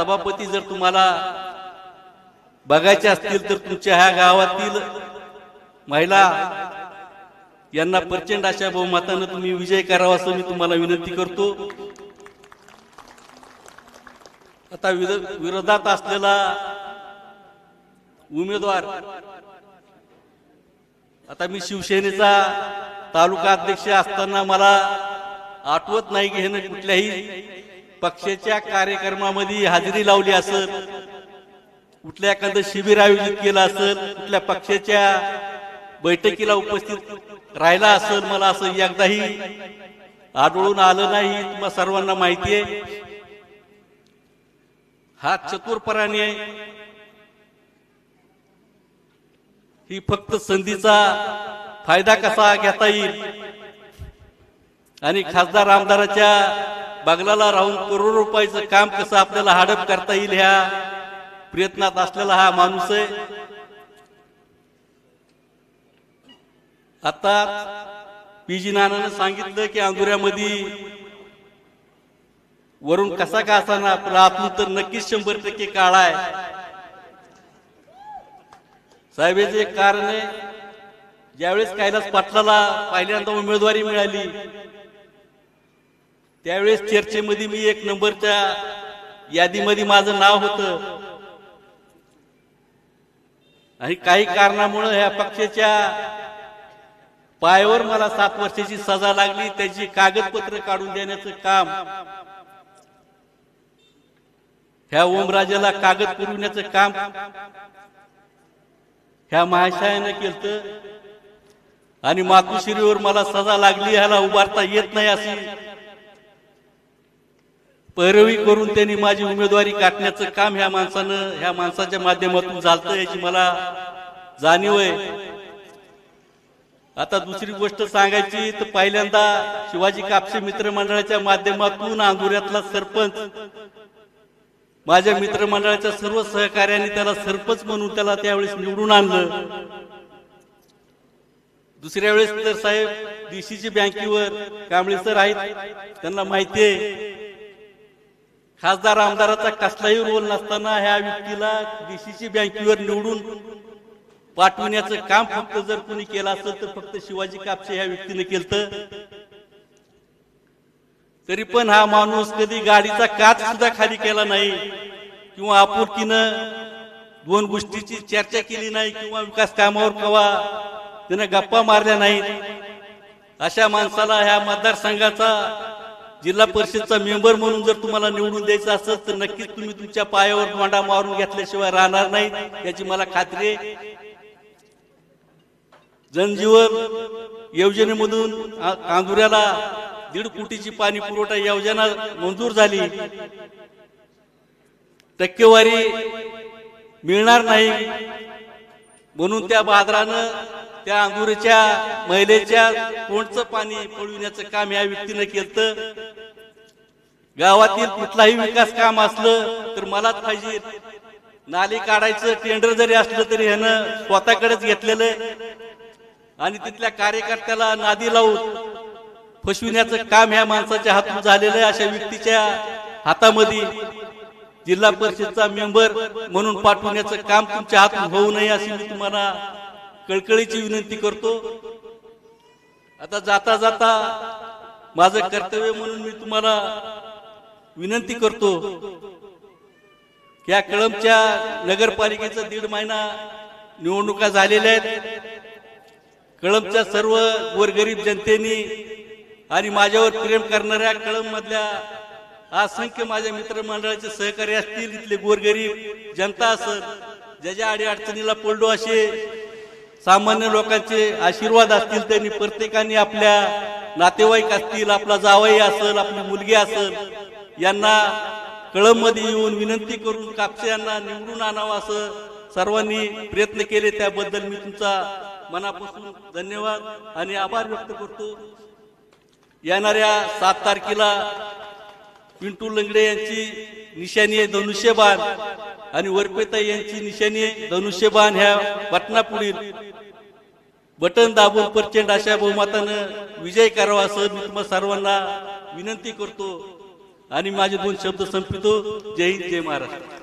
सभापती जर तुम्हाला बघायचे असतील तर तुमच्या ह्या गावातील महिला यांना प्रचंड अशा बहुमतानं तुम्ही विजय करावा असं मी तुम्हाला विनंती करतो. आता विरोधात असलेला उमेदवार आता मी शिवसेनेचा तालुका अध्यक्ष असताना मला आठवत नाही की ह्यानं कुठल्याही पक्षाच्या कार्यक्रमामध्ये हजेरी लावली असेल कुठल्या एखादं शिबिर आयोजित केलं असेल कुठल्या पक्षाच्या बैठकीला उपस्थित राहिला असेल मला असं एकदाही आढळून आलं नाही तुम्हाला सर्वांना माहिती आहे. हा चतुरपराने ही फक्त संधीचा फायदा कसा घेता येईल? आणि खासदार आमदाराच्या बगलाला राहून करोड रुपयाचं काम कसं आपल्याला हडप करता येईल ह्या प्रयत्नात असलेला हा माणूस आहे. आता पीजी नानानं सांगितलं की अंधुऱ्यामध्ये वरून कसा का असाना पण आपण तर नक्कीच शंभर टक्के काळाय आहे. साहेबाचे एक कारण आहे ज्यावेळेस कैलास पाटलाला पहिल्यांदा उमेदवारी मिळाली त्यावेळेस चर्चेमध्ये मी एक नंबरच्या यादीमध्ये माझं नाव होतं. आणि काही कारणामुळं ह्या पक्षाच्या पायावर मला सात वर्षाची सजा लागली. त्याची कागदपत्र काढून देण्याचं काम. ह्या ओमराजाला कागद पुरवण्याचं काम. ह्या महाशयानं केलं आणि मातुश्रीवर मला सजा लागली ह्याला उभारता येत नाही अशी पैरवी करून त्यांनी माझी उमेदवारी काटण्याचं काम ह्या माणसानं ह्या माणसाच्या माध्यमातून चालतं याची मला जाणीव आहे. आता दुसरी गोष्ट सांगायची तर पहिल्यांदा शिवाजी कापसे मित्रमंडळाच्या माध्यमातून आंधुऱ्यातला सरपंच माझ्या मित्रमंडळाच्या सर्व सहकार्याने त्याला सरपंच म्हणून त्याला त्यावेळेस निवडून आणलं. दुसऱ्या वेळेस तर साहेब डीसीची बँकेवर कांबळे सर आहेत त्यांना माहिती आहे. खासदार आमदाराचा कसलाही रोल नसताना ह्या व्यक्तीला डीसीसी बँकेवर निवडून पाठवण्याचं काम फक्त जर कोणी केलं असेल तर फक्त शिवाजी कापसे ह्या व्यक्तीने केलं तरी पण हा माणूस कधी गाडीचा काच सुद्धा खाली केला नाही किंवा आपुलकीनं दोन गोष्टीची चर्चा केली नाही किंवा विकास कामावर कवा त्यानं गप्पा मारल्या नाहीत. अशा माणसाला ह्या मतदारसंघाचा जिल्हा परिषदचा मेंबर म्हणून जर तुम्हाला निवडून द्यायचं असेल तर नक्कीच तुम्ही तुमच्या पायावर मांडा मारून घेतल्याशिवाय राहणार नाही. याची मला खात्री आहे. जनजीवन योजनेमधून कांदुऱ्याला दीड कोटीची पाणी पुरवठा योजना मंजूर झाली. टक्केवारी मिळणार नाही. म्हणून त्या बाजारानं त्या अंगुरच्या महिलेच्या कोणचं पाणी पळविण्याचं काम या व्यक्तीनं केलं गावातील कुठलाही विकास काम असलं तर मलाच पाहिजे. नाली काढायचं टेंडर जरी असलं तरी ह्यानं स्वतःकडेच घेतलेलं. आणि तिथल्या कार्यकर्त्याला नादी लावून फसविण्याचं काम ह्या माणसाच्या हातून झालेलं आहे अशा व्यक्तीच्या हातामध्ये. जिल्हा परिषदचा मेंबर म्हणून पाठवण्याचं काम तुमच्या हातून होऊ नये अशी मी तुम्हाला कळकळीची विनंती करतो. आता जाता जाता माझं कर्तव्य म्हणून मी तुम्हाला विनंती करतो या कळमच्या नगरपालिकेचा दीड महिना निवडणुका झालेल्या आहेत. कळमच्या सर्व गोरगरीब जनतेनी आणि माझ्यावर प्रेम करणाऱ्या कळम मधल्या असंख्य माझ्या मित्रमंडळाचे सहकारी असतील इथले गोरगरीब जनता असत ज्याच्या आडी अडचणीला पडलो असे सामान्य लोकांचे आशीर्वाद असतील त्यांनी प्रत्येकाने आपल्या नातेवाईक असतील आपला जावई असेल आपली मुलगी असेल यांना कळंबमध्ये येऊन विनंती करून कापसे यांना निवडून आणावं असं सर्वांनी प्रयत्न केले. त्याबद्दल मी तुमचा मनापासून धन्यवाद आणि आभार व्यक्त करतो. येणाऱ्या सात तारखेला पिंटू लंगडे यांची निशाणी आहे धनुष्यबाण आणि वरपेताई यांची निशाणी आहे धनुष्यबाण ह्या बटनापुढील बटन दाबून प्रचंड अशा बहुमतानं विजय करावा असं मी तुम्हाला सर्वांना विनंती करतो. आणि माझे दोन शब्द संपितो जय हिंद जय महाराष्ट्र.